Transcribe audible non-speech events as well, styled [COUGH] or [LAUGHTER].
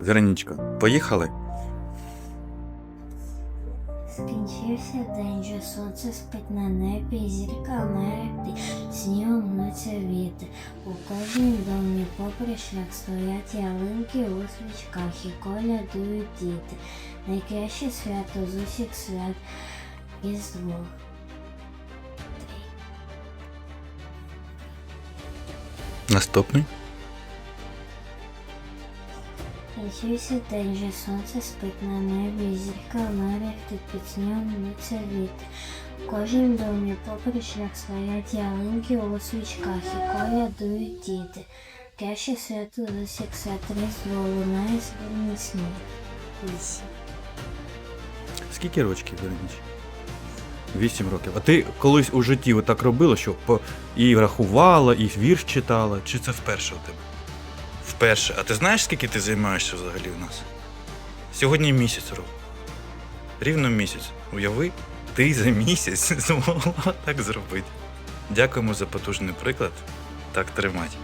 Веронічка, поїхали? Скінчився день, же сонце спить на небі, зірка мерехти, снігом мнуться віти. У кожнім домі попри шлях стоять ялинки у свічках і колядують діти. Найкраще свято з усіх свят Різдво. Наступний. Скінчився день, же сонце спить на небі, зірка мерехти, під снігом мнуться віти. У кожнім домі шлях стоять ялинки у свічках і колядують діти. Краще свято з усіх свят Різдво лунає сильний сніг. Вісім. Скільки рочків, Вероніч? Вісім років. А ти колись у житті отак робила, що по... і рахувала, і вірш читала, чи це вперше у тебе? Вперше. А ти знаєш, скільки ти займаєшся взагалі у нас? Сьогодні місяць рок. Рівно місяць. Уяви, ти за місяць [LAUGHS] змогла так зробити. Дякуємо за потужний приклад. Так тримать.